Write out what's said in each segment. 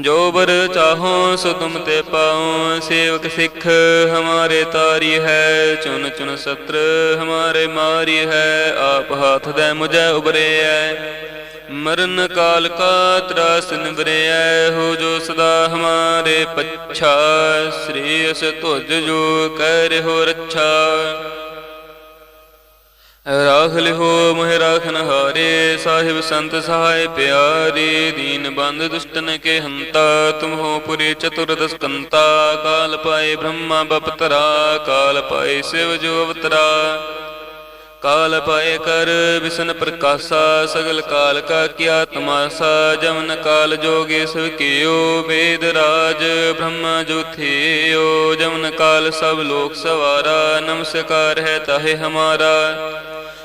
ਜੋਬਰ ਚਾਹੋ ਸੋ ਤੁਮ ਤੇ ਪਾਉ ਸੇਵਕ ਸਿੱਖ ਹਮਾਰੇ ਤਾਰੀ ਹੈ ਚੁਨ ਚੁਨ ਸਤਰ ਹਮਾਰੇ ਮਾਰੀ ਹੈ, ਆਪ ਹਾਥ ਦੇ ਮੁਝੈ ਉਬਰਿਐ ਮਰਨ ਕਾਲ ਕਾ ਤਰਾਸ ਨਿਵਰਿਐ ਹੋ ਜੋ ਸਦਾ ਹਮਾਰੇ ਪੱਛਾ, ਸ੍ਰੀ ਅਸ ਤੁਜ ਜੋ ਕਹਿ ਰਹਿਓ ਰੱਛਾ। ਰਾਖ ਲਿਹੋ ਮੋਹਿ ਰਾਖਨ ਹਾਰੇ ਸਾਹਿਬ ਸੰਤ ਸਹਾਇ ਪਿਆਰੇ, ਦੀਨ ਬੰਦ ਦੁਸ਼ਟਨ ਕੇ ਹੰਤਾ ਤੁਮ ਹੋ ਪੁਰੀ ਚਤੁਰਦਸ ਕੰਤਾ ਕਾਲ ਪਾਏ ਬ੍ਰਹਮਾ ਬਪਤਰਾ, ਕਾਲ ਪਾਏ ਸਿਵ ਜੋ ਅਵਤਰਾ। ਕਾਲ ਪਾਏ ਕਰ ਵਿਸ਼ਨ ਪ੍ਰਕਾਸ਼ਾ, ਸਗਲ ਕਾਲ ਕਾ ਕੀਆ ਤਮਾਸਾ, ਜਮਨ ਕਾਲ ਜੋਗੇ ਸਭ ਕੀਓ, ਵੇਦ ਰਾਜ ਬ੍ਰਹਮਾ ਜੋ ਜਮਨ ਕਾਲ ਸਭ ਲੋਕ ਸਵਾਰਾ, ਨਮਸਕਾਰ ਹੈ ਤਾਹੇ ਹਮਾਰਾ।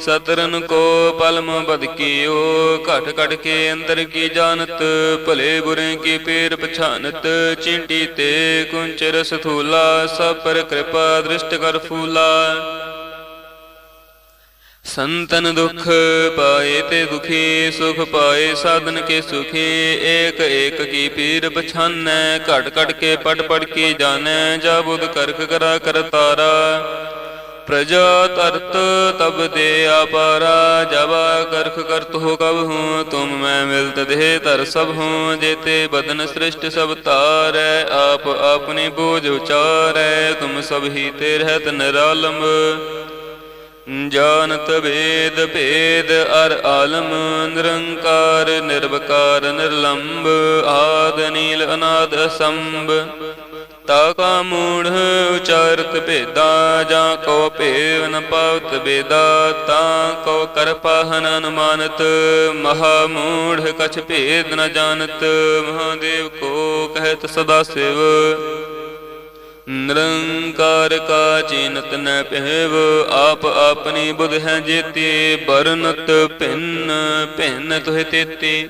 ਸਤਰਨ ਕੋ ਪਲਮ ਬਦਕੀਓ ਘਟ ਘਟ ਕੇ ਅੰਦਰ ਕੀ ਜਾਣਤ, ਭਲੇ ਬੁਰੇ ਕੀ ਪੇਰ ਪਛਾਨਤ, ਚਿੰਟੀ ਤੇ ਕੁੰਚ ਰਸ ਥੂਲਾ ਸਭ ਪਰ ਕਿਰਪਾ ਦ੍ਰਿਸ਼ਟ ਕਰ ਫੂਲਾ। ਸੰਤਨ ਦੁਖ ਪਾਏ ਤੇ ਦੁਖੀ, ਸੁਖ ਪਾਏ ਸਾਧਨ ਕੇ ਸੁਖੀ, ਏਕ ਏਕ ਕੀ ਪੀਰ ਪਛਾਨੈ, ਘਟ ਘਟ ਕੇ ਪੜ ਪੜ ਕੇ ਜਾਣੈ ਜਾ ਬੁਧ ਕਰਖ ਕਰਾ ਕਰਤਾਰਾ ਪ੍ਰਜਾ ਤਰਤ ਤਬ ਦੇ ਆਪਾਰਾ ਜਬਾ ਕਰਖ ਕਰਤ ਹੋ ਕਬ ਹੂੰ, ਤੁਮ ਮੈਂ ਮਿਲਤ ਦੇਹ ਤਰ ਸਭ ਹੂੰ, ਜੇਤੇ ਬਦਨ ਸ੍ਰਿਸ਼ਟ ਸਭ ਤਾਰੈ ਆਪ ਆਪਣੀ ਬੋਝ ਉਚਾਰੈ, ਤੁਮ ਸਭ ਹੀ ਤੇ ਰਹਿਤ ਨਿਰਾਲਮ। ਜਾਨਤ ਵੇਦ ਭੇਦ ਅਰ ਆਲਮ, ਨਿਰੰਕਾਰ ਨਿਰਵਕਾਰ ਨਿਰਲੰਬ, ਆਦ ਨੀਲ ਅਨਾਦ ਅਸੰਭ। ਤਾ ਕਾ ਮੂੜ ਉਚਾਰਤ ਭੇਦਾ, ਜਾਂ ਕੋ ਭੇਵ ਨ ਪਾਵਤ ਬੇਦਾ, ਤਾਂ ਕੋ ਕਰ ਪਾਹਨ ਅਨੁਮਾਨਤ, ਮਹਾ ਮੂੜ ਕਛ ਭੇਦ ਨ ਜਾਣਤ, ਮਹਾਦੇਵ ਕੋ ਕਹਿਤ ਸਦਾ ਸਿਵ। ਨਿਰੰਕਾਰ ਕਾ ਚੀਨਤ ਨ ਪਹਿਵ ਆਪ ਆਪਣੀ ਬੁਧ ਹੈ ਜੇਤੀ, ਬਰਨਤ ਭਿੰਨ ਭਿੰਨ ਤੁਹਿ ਤੇਤੀ।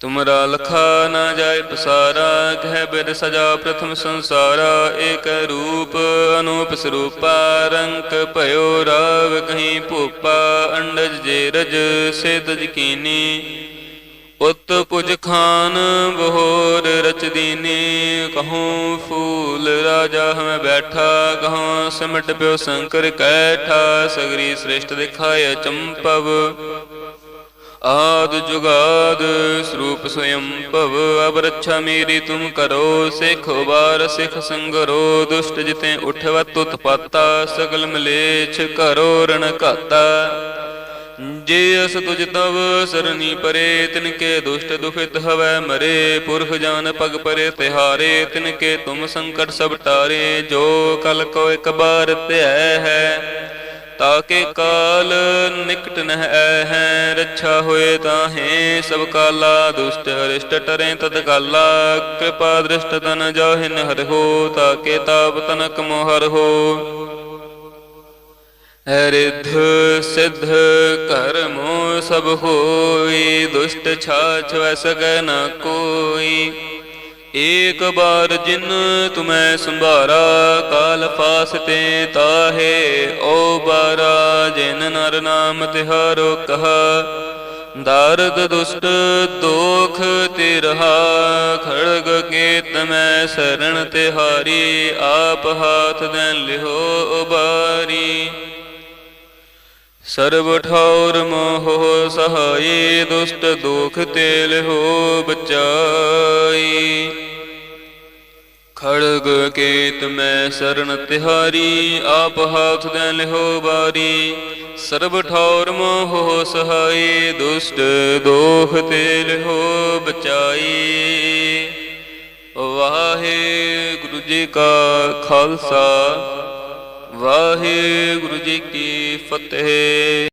ਤੁਮਰਾ ਲਖਾ ਨਾ ਜਾਏ ਪਸਾਰਾ, ਕਹਿ ਬਿਦ ਸਜਾ ਪ੍ਰਥਮ ਸੰਸਾਰਾ, ਏਕ ਰੂਪ ਅਨੂਪ ਸਰੂਪਾ, ਰੰਕ ਭਇਓ ਰਾਵ ਕਹੀਂ ਭੂਪਾ, ਅੰਡਜ ਜੇ ਰਜ ਸੇਤਜ ਕੀਨੀ। ਉਤ ਪੁਜ ਖਾਨ ਬਹੋਰ ਰਚਦੀਨੀ ਕਹੂੰ ਫੂਲ ਰਾਜਾ ਹਮੇ ਬੈਠਾ, ਕਹੂੰ ਸਿਮਟ ਪਿਓ ਸ਼ੰਕਰ ਕੈਠਾ ਸਗਰੀ ਸ੍ਰਿਸ਼ਟ ਦਿਖਾਇ ਚੰਪਵ। ਆਦ ਜੁਗਾਦ ਸਰੂਪ ਸਯੰ ਭਵ ਅਬ ਮੇਰੀ ਤੁਮ ਕਰੋ ਸਿਖ ਉਬਾਰ ਸਿਖ ਸੰਗਰੋ, ਦੁਸ਼ਟ ਜਿਤੇ ਉਠਵਤ ਉਤਪਾਤਾ, ਸਗਲ ਮਲੇਛ ਕਰੋ ਰਣ ਘਾਤਾ। ਜੇ ਅਸ ਤੁਜ ਤਵ ਸਰਨੀ ਪਰੇ ਤਿਨ ਕੇ ਦੁਸ਼ਟ ਦੁਖਿਤ ਹਵੈ ਮਰੇ, ਪੁਰਖ ਜਾਨ ਪਗ ਪਰੇ ਤਿਹਾਰੇ ਤਿਨ ਕੇ ਤੁਮ ਸੰਕਟ ਸਭ ਟਾਰੇ, ਜੋ ਕਲ ਕੋ ਇਕ ਬਾਰ ਧਿਆ ਹੈ ਤਾਕੇ ਕਾਲ ਨਿਕਟ ਨਹਿ ਹੈ ਰੱਛਾ ਹੋਏ ਤਾਹੇ, ਸਭ ਕਾਲਾ ਦੁਸ਼ਟ ਅਰਿਸ਼ਟ ਟਰੇ ਤਦ ਕਾਲਾ ਕਿਰਪਾ ਦ੍ਰਿਸ਼ਟ ਤਨ ਜਾਹਿਨ ਹਰਿ ਹੋ, ਤਾਕੇ ਤਾਪ ਤਨਕ ਮੋਹਰ ਹੋ। ਰਿਧ ਸਿਧ ਕਰਮੋ ਸਭ ਹੋਈ, ਦੁਸ਼ਟ ਛਾਛ ਵੈ ਸਕੈ ਨ ਕੋਈ। ਏਕ ਬਾਰ ਜਿਨ ਤੁਮੈ ਸੰਭਾਰਾ, ਕਾਲ ਫਾਸ ਤੇ ਤਾਹੇ, ਓ ਬਾਰਾ, ਜਿਨ ਨਰ ਨਾਮ ਤਿਹਾਰੋ ਕਹਾ। ਦਰਦ ਦੁਸ਼ਟ ਦੋਖ ਤੇ ਰਹਾ, ਖੜਗ ਕੇਤ ਮੈਂ ਸਰਣ ਤਿਹਾਰੀ, ਆਪ ਹਾਥ ਦੇ ਲਿਹੋ ਉਬਾਰੀ। ਸਰਬ ਠੌਰ ਮੋਹ ਸਹਾਈ, ਦੁਸ਼ਟ ਦੁਖ ਤੇਲ ਹੋ ਬਚਾਈ। ਖੜਗ ਕੇਤ ਮੈਂ ਸ਼ਰਨ ਤਿਹਾਰੀ, ਆਪ ਹਾਥ ਦੇ ਲਿਹੋ ਬਾਰੀ। ਸਰਬ ਠੌਰ ਮੋਹ ਸਹਾਈ, ਦੁਸ਼ਟ ਦੋਖ ਤੇ ਲਿਹੋ ਬਚਾਈ। ਵਾਹਿਗੁਰੂ ਜੀ ਕਾ ਖਾਲਸਾ। ਵਾਹਿਗੁਰੂ ਜੀ ਕੀ ਫਤਿਹ।